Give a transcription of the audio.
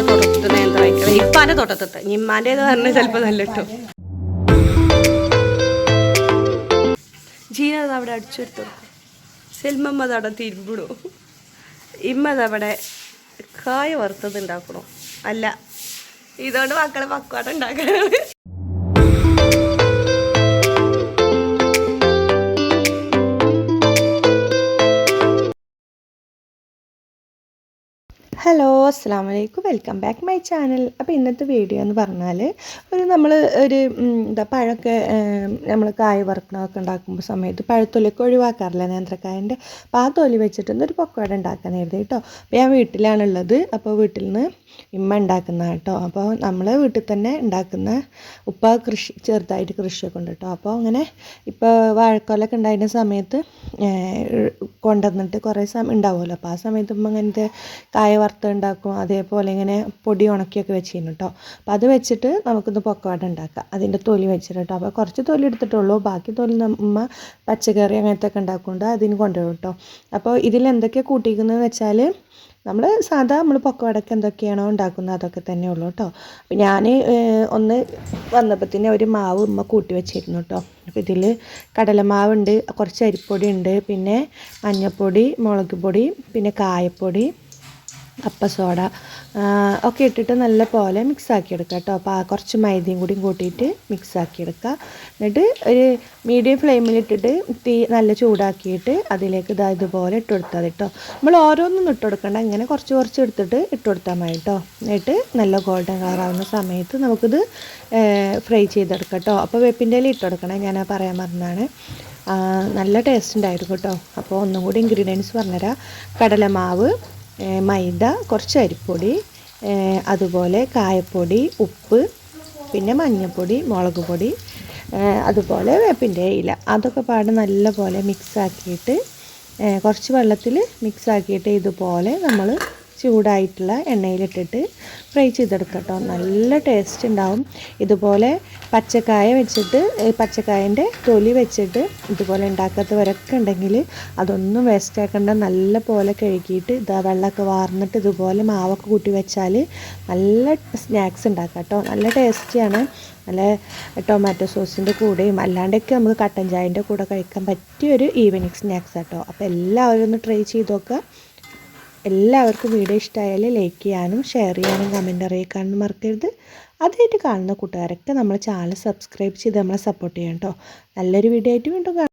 ഉപ്പാന്റെ തോട്ടത്തെ ഇമ്മാന്റെ എന്ന് പറഞ്ഞാൽ ചിലപ്പോൾ നല്ല കിട്ടും. ജീന അത് അവിടെ അടിച്ചെടുത്തു സെൽമമ്മ അത് അവിടെ തിരുമ്പിടും. ഇമ്മ അത് അവിടെ കായ വറുത്തത് ഉണ്ടാക്കണോ. അല്ല ഇതുകൊണ്ട് മക്കളെ പക്വാട ഉണ്ടാക്കണം ഹലോ അസ്സാം വലൈക്കും വെൽക്കം ബാക്ക് മൈ ചാനൽ അപ്പോൾ ഇന്നത്തെ വീഡിയോ എന്ന് പറഞ്ഞാൽ ഒരു നമ്മൾ ഒരു എന്താ പഴമൊക്കെ നമ്മൾ കായ വറുക്കണമൊക്കെ ഉണ്ടാക്കുമ്പോൾ സമയത്ത് പഴത്തൊലിയൊക്കെ ഒഴിവാക്കാറില്ല നേന്ത്രക്കായന്റെ? അപ്പോൾ ആ തൊലി വെച്ചിട്ടൊന്നൊരു പൊക്കോട ഉണ്ടാക്കാൻ എഴുതി കേട്ടോ അപ്പോൾ ഞാൻ വീട്ടിലാണുള്ളത്. അപ്പോൾ വീട്ടിൽ നിന്ന് ഇമ്മ ഉണ്ടാക്കുന്ന കേട്ടോ. അപ്പോൾ നമ്മൾ വീട്ടിൽ തന്നെ ഉണ്ടാക്കുന്ന ഉപ്പ കൃഷി ചെറുതായിട്ട് കൃഷിയൊക്കെ ഉണ്ട് കേട്ടോ. അപ്പോൾ അങ്ങനെ ഇപ്പോൾ വാഴക്കൊലൊക്കെ ഉണ്ടായിരുന്ന സമയത്ത് കൊണ്ടുവന്നിട്ട് കുറേ സമയം ഉണ്ടാവുമല്ലോ. അപ്പോൾ ആ സമയത്ത് ഇപ്പം അങ്ങനത്തെ കായ വറുത്ത് ഉണ്ടാക്കും അതേപോലെ ഇങ്ങനെ പൊടി ഉണക്കിയൊക്കെ വെച്ചിരുന്നു കേട്ടോ. അപ്പോൾ അത് വെച്ചിട്ട് നമുക്കിന്ന് പൊക്കവാട ഉണ്ടാക്കാം. അതിന്റെ തൊലി വെച്ചിട്ട് കേട്ടോ. അപ്പോൾ കുറച്ച് തൊലി എടുത്തിട്ടുള്ളൂ. ബാക്കി തൊലി നമ്മ- പച്ചക്കറി അങ്ങനത്തെ ഒക്കെ ഉണ്ടാക്കുന്നുണ്ട്. അതിന് കൊണ്ടുവരും കേട്ടോ. അപ്പോൾ ഇതിൽ എന്തൊക്കെ കൂട്ടിക്കുന്നതെന്ന് വെച്ചാൽ നമ്മൾ സാധാ നമ്മൾ പൊക്കവടക്ക് എന്തൊക്കെയാണോ ഉണ്ടാക്കുന്നത് അതൊക്കെ തന്നെ ഉള്ളൂ കേട്ടോ അപ്പോൾ ഞാൻ ഒന്ന് വന്നപ്പോഴത്തേന് ഒരു മാവ് ഉമ്മ കൂട്ടി വെച്ചിരുന്നു കേട്ടോ അപ്പോൾ ഇതിൽ കടലമാവുണ്ട് കുറച്ച് അരിപ്പൊടി ഉണ്ട് പിന്നെ മഞ്ഞൾപ്പൊടി മുളക് പൊടി പിന്നെ കായപ്പൊടി അപ്പസോഡ സോഡ ഒക്കെ ഇട്ടിട്ട് നല്ല പോലെ മിക്സ് ആക്കി എടുക്കുക കേട്ടോ. അപ്പോൾ ആ കുറച്ച് മൈദയും കൂടി കൂട്ടിയിട്ട് മിക്സ് ആക്കി എടുക്കുക എന്നിട്ട് ഒരു മീഡിയം ഫ്ലെയിമിലിട്ടിട്ട് തീ നല്ല ചൂടാക്കിയിട്ട് അതിലേക്ക് ഇതാ ഇതുപോലെ ഇട്ട് കൊടുത്താൽ കേട്ടോ. നമ്മൾ ഓരോന്നും ഇട്ട് കൊടുക്കണ്ട. ഇങ്ങനെ കുറച്ച് കുറച്ച് എടുത്തിട്ട് ഇട്ട് കൊടുത്താൽ മതി കേട്ടോ. എന്നിട്ട് നല്ല ഗോൾഡൻ കളറാവുന്ന സമയത്ത് നമുക്കിത് ഫ്രൈ ചെയ്തെടുക്കാം കേട്ടോ. അപ്പോൾ വേപ്പിന്റെ ഇട്ട് കൊടുക്കണം. ഞാൻ പറയാൻ മറന്നാണ്. നല്ല ടേസ്റ്റ് ഉണ്ടായിരുന്നു കേട്ടോ. അപ്പോൾ ഒന്നും കൂടി ഇൻഗ്രീഡിയൻസ് പറഞ്ഞുതരാം കടലമാവ് മൈദ കുറച്ച് അരിപ്പൊടി അതുപോലെ കായപ്പൊടി ഉപ്പ് പിന്നെ മഞ്ഞൾപ്പൊടി മുളക് പൊടി അതുപോലെ വേപ്പിന്റെ ഇല. അതൊക്കെ പാട് നല്ല പോലെ മിക്സ് ആക്കിയിട്ട് കുറച്ച് വെള്ളത്തിൽ മിക്സാക്കിയിട്ട് ഇതുപോലെ നമ്മൾ ചൂടായിട്ടുള്ള എണ്ണയിലിട്ടിട്ട് ഫ്രൈ ചെയ്തെടുക്കാം കേട്ടോ. നല്ല ടേസ്റ്റ് ഉണ്ടാവും. ഇതുപോലെ പച്ചക്കായ വെച്ചിട്ട് പച്ചക്കായന്റെ തൊലി വെച്ചിട്ട് ഇതുപോലെ ഉണ്ടാക്കാത്തവരൊക്കെ ഉണ്ടെങ്കിൽ അതൊന്നും വേസ്റ്റ് ആക്കേണ്ട. നല്ല പോലെ കഴുകിയിട്ട് ഇതാ വെള്ളമൊക്കെ വാർന്നിട്ട് ഇതുപോലെ മാവൊക്കെ കൂട്ടി വെച്ചാൽ നല്ല സ്നാക്സ് ഉണ്ടാക്കാം കേട്ടോ. നല്ല ടേസ്റ്റിയാണ് നല്ല ടൊമാറ്റോ സോസിന്റെ കൂടെയും അല്ലാണ്ടൊക്കെ നമുക്ക് കട്ടൻ ചായന്റെ കൂടെ കഴിക്കാൻ പറ്റിയൊരു ഈവനിങ് സ്നാക്സ് കേട്ടോ. അപ്പോൾ എല്ലാവരും ഒന്ന് ട്രൈ ചെയ്ത് നോക്കുക. എല്ലാവർക്കും വീഡിയോ ഇഷ്ടമായാൽ ലൈക്ക് ചെയ്യാനും ഷെയർ ചെയ്യാനും കമന്റ് അറിയിക്കാനും മറക്കരുത്. അതായിട്ട് കാണുന്ന കൂട്ടുകാരൊക്കെ നമ്മൾ ചാനൽ സബ്സ്ക്രൈബ് ചെയ്ത് നമ്മളെ സപ്പോർട്ട് ചെയ്യണം കേട്ടോ നല്ലൊരു വീഡിയോ ആയിട്ട് വീണ്ടും